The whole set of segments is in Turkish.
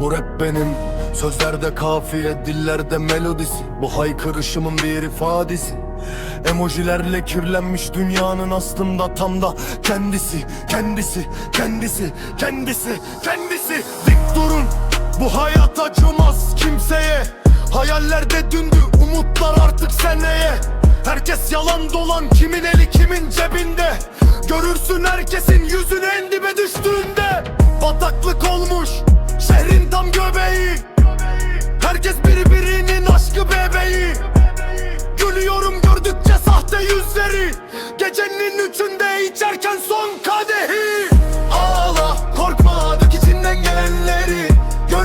Bu rap benim. Sözlerde kafiye, dillerde melodisi. Bu haykırışımın bir ifadesi. Emojilerle kirlenmiş dünyanın aslında tam da kendisi. Kendisi, kendisi, kendisi, kendisi. Dik durun, bu hayat acımaz kimseye. Hayallerde dündü, umutlar artık seneye. Herkes yalan dolan, kimin eli kimin cebinde? Görürsün herkesin yüzünü en dibe düştüğünde. Bataklık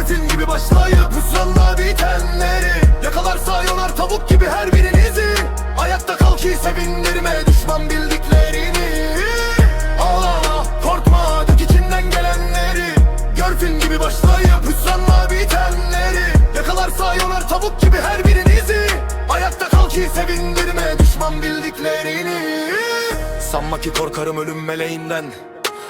Film gibi başlayıp hüsranla bitenleri. Yakalarsa yonar tavuk gibi her birinizi. Ayakta kal ki sevindirme düşman bildiklerini. Ağla korkma dök içinden gelenleri. Gör film gibi başlayıp hüsranla bitenleri. Yakalarsa yonar tavuk gibi her birinizi. Ayakta kal ki sevindirme düşman bildiklerini. Sanma ki korkarım ölüm meleğinden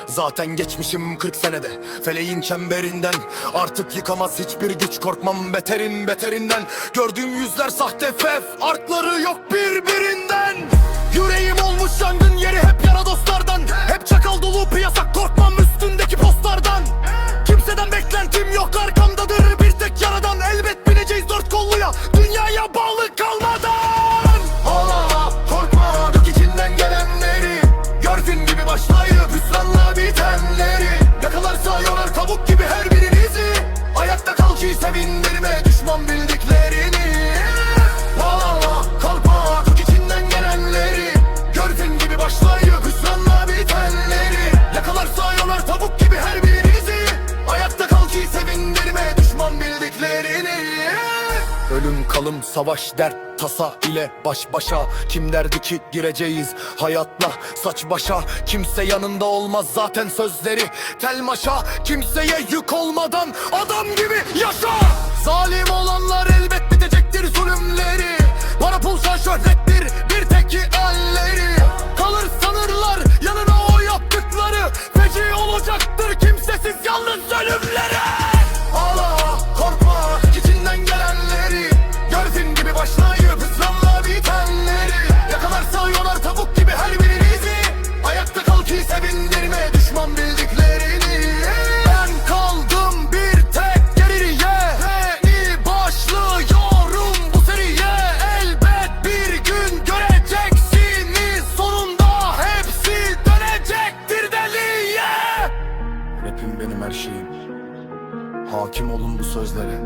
Zaten geçmişim 40 senede. Feleğin çemberinden Artık yıkamaz hiçbir güç. Korkmam beterin beterinden. Gördüğüm yüzler sahte fef. Artları yok birbirinden. Yüreğim olmuş yangın yeri Ölüm kalım savaş dert tasa ile baş başa. Kim derdi ki gireceğiz hayatla saç başa? Kimse yanında olmaz zaten sözleri tel maşa Kimseye yük olmadan adam gibi yaşa. Zalim olanlar elbet bitecektir zulümleri. Para pul şan şöhrettir bir tek elleri. Kalır sanırlar yanına o yaptıkları Feci olacaktır kimsesiz yalnız ölümleri Hakim olun bu sözlere.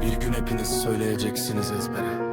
Bir gün hepiniz söyleyeceksiniz ezbere